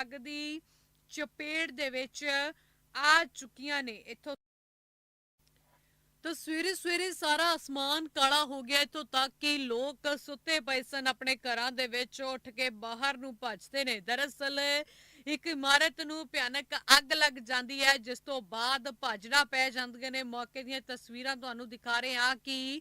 ਅੱਗ ਦੀ ਚਪੇਟ ਦੇ ਵਿੱਚ ਆ ਚੁੱਕੀਆਂ ਨੇ ਇੱਥੋਂ। ਤਾਂ ਸਵੇਰੇ ਸਵੇਰੇ ਸਾਰਾ ਅਸਮਾਨ ਕਾਲਾ ਹੋ ਗਿਆ ਇੱਥੋਂ ਤੱਕ ਕਿ ਲੋਕ ਸੁੱਤੇ ਪਏ ਸਨ ਆਪਣੇ ਘਰਾਂ ਦੇ ਵਿੱਚ, ਉੱਠ ਕੇ ਬਾਹਰ ਨੂੰ ਭੱਜਦੇ ਨੇ। ਦਰਅਸਲ ਇੱਕ ਇਮਾਰਤ ਨੂੰ ਭਿਆਨਕ ਅੱਗ ਲੱਗ ਜਾਂਦੀ ਹੈ, ਜਿਸ ਤੋਂ ਬਾਅਦ ਭੱਜਣਾ ਪੈ ਜਾਂਦੀਆਂ ਨੇ। ਮੌਕੇ ਦੀਆਂ ਤਸਵੀਰਾਂ ਤੁਹਾਨੂੰ ਦਿਖਾ ਰਹੇ ਹਾਂ ਕਿ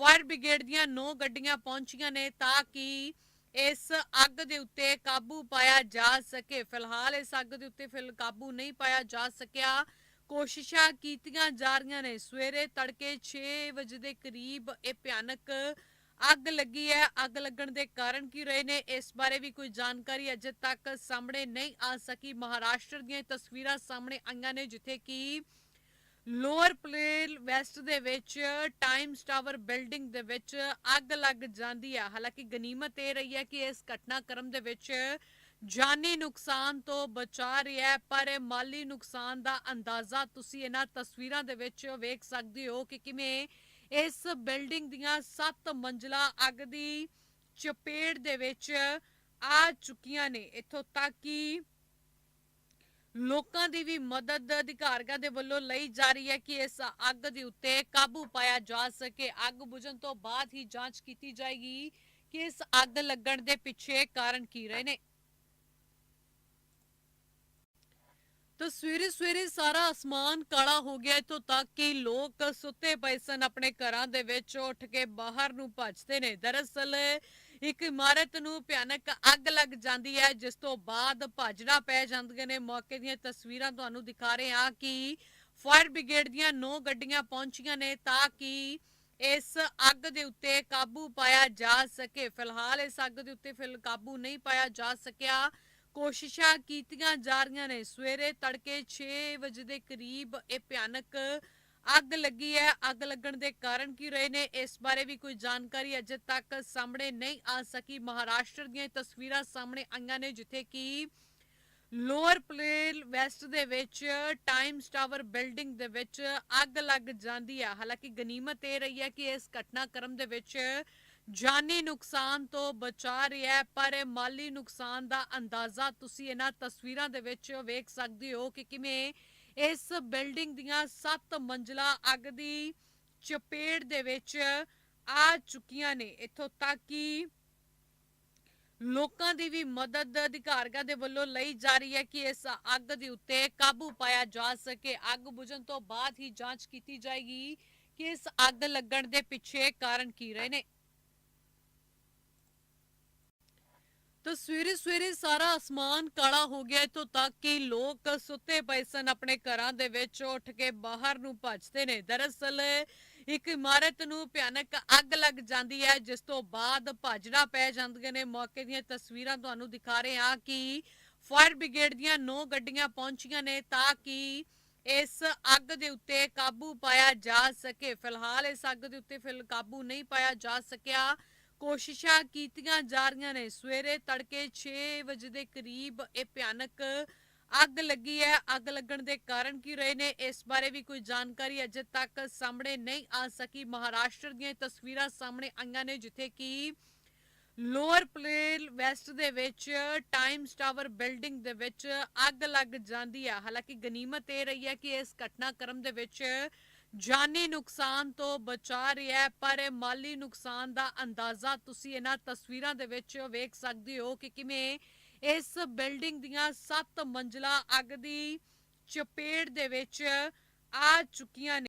ਫਾਇਰ ਬ੍ਰਿਗੇਡ ਦੀਆਂ ਨੌ ਗੱਡੀਆਂ ਪਹੁੰਚੀਆਂ ਨੇ ਤਾਂ ਕਿ ਇਸ ਅੱਗ ਦੇ ਉੱਤੇ ਕਾਬੂ ਪਾਇਆ ਜਾ ਸਕੇ। ਫਿਲਹਾਲ ਇਸ ਅੱਗ ਦੇ ਉੱਤੇ ਫਿਲ, ਕਾਬੂ ਨਹੀਂ ਪਾਇਆ ਜਾ ਸਕਿਆ। ਕੋਸ਼ਿਸ਼ਾਂ ਕੀਤੀਆਂ ਜਾ ਰਹੀਆਂ ਨੇ। ਸਵੇਰੇ ਤੜਕੇ 6 ਵਜੇ ਦੇ ਕਰੀਬ ਇਹ ਭਿਆਨਕ ਅੱਗ ਲੱਗੀ ਹੈ। ਅੱਗ ਲੱਗਣ ਦੇ ਕਾਰਨ ਕੀ ਰਹੇ ਨੇ, ਇਸ ਬਾਰੇ ਵੀ ਕੋਈ ਜਾਣਕਾਰੀ ਅਜੇ ਤੱਕ ਸਾਹਮਣੇ ਨਹੀਂ ਆ ਸਕੀ। ਮਹਾਰਾਸ਼ਟਰ ਦੀਆਂ ਤਸਵੀਰਾਂ ਸਾਹਮਣੇ ਆਈਆਂ ਨੇ, ਜਿੱਥੇ ਕਿ ਲੋਅਰ ਪਲੇਨ ਵੈਸਟ ਦੇ ਵਿੱਚ, ਟਾਈਮਸ ਟਾਵਰ ਬਿਲਡਿੰਗ ਦੇ ਵਿੱਚ ਅੱਗ ਲੱਗ ਜਾਂਦੀ ਹੈ ਹਾਲਾਂਕਿ ਗਨੀਮਤ ਇਹ ਰਹੀ ਹੈ ਕਿ ਇਸ ਘਟਨਾਕ੍ਰਮ ਦੇ ਵਿੱਚ ਜਾਨੀ ਨੁਕਸਾਨ ਤੋਂ ਬਚਾ ਰਿਹਾ ਹੈ, ਪਰ ਮਾਲੀ ਨੁਕਸਾਨ ਦਾ ਅੰਦਾਜ਼ਾ ਤੁਸੀਂ ਇਹਨਾਂ ਤਸਵੀਰਾਂ ਦੇ ਵਿੱਚ ਵੇਖ ਸਕਦੇ ਹੋ ਕਿ ਕਿਵੇਂ ਇਸ ਬਿਲਡਿੰਗ ਦੀਆਂ 7 ਮੰਜ਼ਲਾ ਅੱਗ ਦੀ ਚਪੇਟ ਦੇ ਵਿੱਚ ਆ ਚੁੱਕੀਆਂ ਨੇ। ਇੱਥੋਂ ਤੱਕ ਕਿ ਲੋਕਾਂ ਦੀ ਵੀ ਮਦਦ ਅਧਿਕਾਰੀਆਂ ਦੇ ਵੱਲੋਂ ਲਈ ਜਾ ਰਹੀ ਹੈ ਕਿ ਇਸ ਅੱਗ ਦੇ ਉੱਤੇ ਕਾਬੂ ਪਾਇਆ ਜਾ ਸਕੇ। ਅੱਗ ਬੁਝਣ ਤੋਂ ਬਾਅਦ ਹੀ ਜਾਂਚ ਕੀਤੀ ਜਾਏਗੀ ਕਿ ਇਸ ਅੱਗ ਲੱਗਣ ਦੇ ਪਿੱਛੇ ਕਾਰਨ ਕੀ ਰਹੇ ਨੇ। ਤਾਂ ਸਵੇਰੇ ਸਵੇਰੇ ਸਾਰਾ ਅਸਮਾਨ ਕਾਲਾ ਹੋ ਗਿਆ ਇੱਥੋਂ ਤੱਕ ਕਿ ਲੋਕ ਸੁੱਤੇ ਪਏ ਸਨ। ਆਪਣੇ ਘਰਾਂ ਦੇ ਵਿੱਚ ਉੱਠ ਕੇ ਬਾਹਰ ਨੂੰ ਭੱਜਦੇ ਨੇ। ਦਰਅਸਲ ਇੱਕ ਇਮਾਰਤ ਨੂੰ ਭਿਆਨਕ ਅੱਗ ਲੱਗ ਜਾਂਦੀ ਹੈ, ਜਿਸ ਤੋਂ ਬਾਅਦ ਭੱਜਣਾ ਪੈ ਜਾਂਦੀਆਂ ਨੇ। ਮੌਕੇ ਦੀਆਂ ਤਸਵੀਰਾਂ ਤੁਹਾਨੂੰ ਦਿਖਾ ਰਹੇ ਹਾਂ ਕਿ ਫਾਇਰ ਬ੍ਰਿਗੇਡ ਦੀਆਂ ਨੌ ਗੱਡੀਆਂ ਪਹੁੰਚੀਆਂ ਨੇ ਤਾਂ ਕਿ ਇਸ ਅੱਗ ਦੇ ਉੱਤੇ ਕਾਬੂ ਪਾਇਆ ਜਾ ਸਕੇ। ਫਿਲਹਾਲ ਇਸ ਅੱਗ ਦੇ ਉੱਤੇ ਫਿਲ ਕਾਬੂ ਨਹੀਂ ਪਾਇਆ ਜਾ ਸਕਿਆ। ਕੋਸ਼ਿਸ਼ਾਂ ਕੀਤੀਆਂ ਜਾ ਰਹੀਆਂ ਨੇ। ਸਵੇਰੇ ਤੜਕੇ 6 ਵਜੇ ਦੇ ਕਰੀਬ ਇਹ ਭਿਆਨਕ ਅੱਗ ਲੱਗੀ ਹੈ। ਅੱਗ ਲੱਗਣ ਦੇ ਕਾਰਨ ਕੀ ਰਹੇ ਨੇ? ਇਸ ਬਾਰੇ ਵੀ ਕੋਈ ਜਾਣਕਾਰੀ ਅਜੇ ਤੱਕ ਸਾਹਮਣੇ ਨਹੀਂ ਆ ਸਕੀ। ਮਹਾਰਾਸ਼ਟਰ ਦੀਆਂ ਤਸਵੀਰਾਂ ਸਾਹਮਣੇ ਆਈਆਂ ਨੇ, ਜਿੱਥੇ ਕਿ ਲੋਅਰ ਪਲੇਨ ਵੈਸਟ ਦੇ ਵਿੱਚ ਟਾਈਮਸ ਟਾਵਰ ਬਿਲਡਿੰਗ ਦੇ ਵਿੱਚ ਅੱਗ ਲੱਗ ਜਾਂਦੀ ਹੈ। ਹਾਲਾਂਕਿ ਗਨੀਮਤ ਇਹ ਰਹੀ ਹੈ ਕਿ ਇਸ ਘਟਨਾਕ੍ਰਮ ਦੇ ਵਿੱਚ ਜਾਨੀ ਨੁਕਸਾਨ ਤੋਂ ਬਚਾ ਰਿਹਾ ਪਰ ਮਾਲੀ ਨੁਕਸਾਨ ਦਾ ਅੰਦਾਜ਼ਾ ਤੁਸੀਂ ਇਹਨਾਂ ਤਸਵੀਰਾਂ ਦੇ ਵਿੱਚ ਵੇਖ ਸਕਦੇ ਹੋ ਕਿ ਕਿਵੇਂ ਇਸ ਬਿਲਡਿੰਗ ਦੀਆਂ 7 ਮੰਜ਼ਲਾ ਅੱਗ ਦੀ ਚਪੇਟ ਦੇ ਵਿੱਚ ਆ ਚੁੱਕੀਆਂ ਨੇ। ਇੱਥੋਂ ਤੱਕ ਕਿ ਲੋਕਾਂ ਦੀ ਵੀ ਮਦਦ ਅਧਿਕਾਰੀਆਂ ਦੇ ਵੱਲੋਂ ਲਈ ਜਾ ਰਹੀ ਹੈ ਕਿ ਇਸ ਅੱਗ ਦੇ ਉੱਤੇ ਕਾਬੂ ਪਾਇਆ ਜਾ ਸਕੇ। ਅੱਗ ਬੁਝਣ ਤੋਂ ਬਾਅਦ ਹੀ ਜਾਂਚ ਕੀਤੀ ਜਾਏਗੀ ਕਿ ਇਸ ਅੱਗ ਲੱਗਣ ਦੇ ਪਿੱਛੇ ਕਾਰਨ ਕੀ ਰਹੇ ਨੇ। ਤਾਂ ਸਵੇਰੇ ਸਵੇਰੇ ਸਾਰਾ ਆਸਮਾਨ ਕਾਲਾ ਹੋ ਗਿਆ ਇੱਥੋਂ ਤੱਕ ਕਿ ਲੋਕ ਸੁੱਤੇ ਪਏ ਸਨ ਆਪਣੇ ਘਰਾਂ ਦੇ ਵਿੱਚ, ਉੱਠ ਕੇ ਬਾਹਰ ਨੂੰ ਭੱਜਦੇ ਨੇ। ਦਰਅਸਲ ਇੱਕ ਇਮਾਰਤ ਨੂੰ ਭਿਆਨਕ ਅੱਗ ਲੱਗ ਜਾਂਦੀ ਹੈ, ਜਿਸ ਤੋਂ ਬਾਅਦ ਭੱਜਣਾ ਪੈ ਜਾਂਦੀਆਂ ਨੇ। ਮੌਕੇ ਦੀਆਂ ਤਸਵੀਰਾਂ ਤੁਹਾਨੂੰ ਦਿਖਾ ਰਹੇ ਹਾਂ ਕਿ ਫਾਇਰ ਬ੍ਰਿਗੇਡ ਦੀਆਂ ਨੌ ਗੱਡੀਆਂ ਪਹੁੰਚੀਆਂ ਨੇ ਤਾਂ ਕਿ ਇਸ ਅੱਗ ਦੇ ਉੱਤੇ ਕਾਬੂ ਪਾਇਆ ਜਾ ਸਕੇ। ਫਿਲਹਾਲ ਇਸ ਅੱਗ ਦੇ ਉੱਤੇ ਫਿਲ, ਕਾਬੂ ਨਹੀਂ ਪਾਇਆ ਜਾ ਸਕਿਆ। ਕੋਸ਼ਿਸ਼ਾਂ ਕੀਤੀਆਂ ਜਾ ਰਹੀਆਂ ਨੇ। ਸਵੇਰੇ ਤੜਕੇ 6 ਵਜੇ ਦੇ ਕਰੀਬ ਇਹ ਭਿਆਨਕ ਅੱਗ ਲੱਗੀ ਹੈ। ਅੱਗ ਲੱਗਣ ਦੇ ਕਾਰਨ ਕੀ ਰਹੇ ਨੇ, ਇਸ ਬਾਰੇ ਵੀ ਕੋਈ ਜਾਣਕਾਰੀ ਅਜੇ ਤੱਕ ਸਾਹਮਣੇ ਨਹੀਂ ਆ ਸਕੀ। ਮਹਾਰਾਸ਼ਟਰ ਦੀਆਂ ਤਸਵੀਰਾਂ ਸਾਹਮਣੇ ਆਈਆਂ ਨੇ, ਜਿੱਥੇ ਕਿ ਲੋਅਰ ਪਲੇਨ ਵੈਸਟ ਦੇ ਵਿੱਚ ਟਾਈਮਸ ਟਾਵਰ ਬਿਲਡਿੰਗ ਦੇ ਵਿੱਚ ਅੱਗ ਲੱਗ ਜਾਂਦੀ ਹੈ। ਹਾਲਾਂਕਿ ਗਨੀਮਤ ਇਹ ਰਹੀ ਹੈ ਕਿ ਇਸ ਘਟਨਾਕ੍ਰਮ ਦੇ ਵਿੱਚ ਜਾਨੀ ਨੁਕਸਾਨ ਤੋਂ ਬਚਾ ਰਿਹਾ ਹੈ, ਪਰ ਮਾਲੀ ਨੁਕਸਾਨ ਦਾ ਅੰਦਾਜ਼ਾ ਤੁਸੀਂ ਇਹਨਾਂ ਤਸਵੀਰਾਂ ਦੇ ਵਿੱਚ ਵੇਖ ਸਕਦੇ ਹੋ ਕਿ ਕਿਵੇਂ ਇਸ ਬਿਲਡਿੰਗ ਦੀਆਂ 7 ਮੰਜ਼ਲਾ ਅੱਗ ਦੀ ਚਪੇੜ ਦੇ ਵਿੱਚ ਆ ਚੁੱਕੀਆਂ ਨੇ।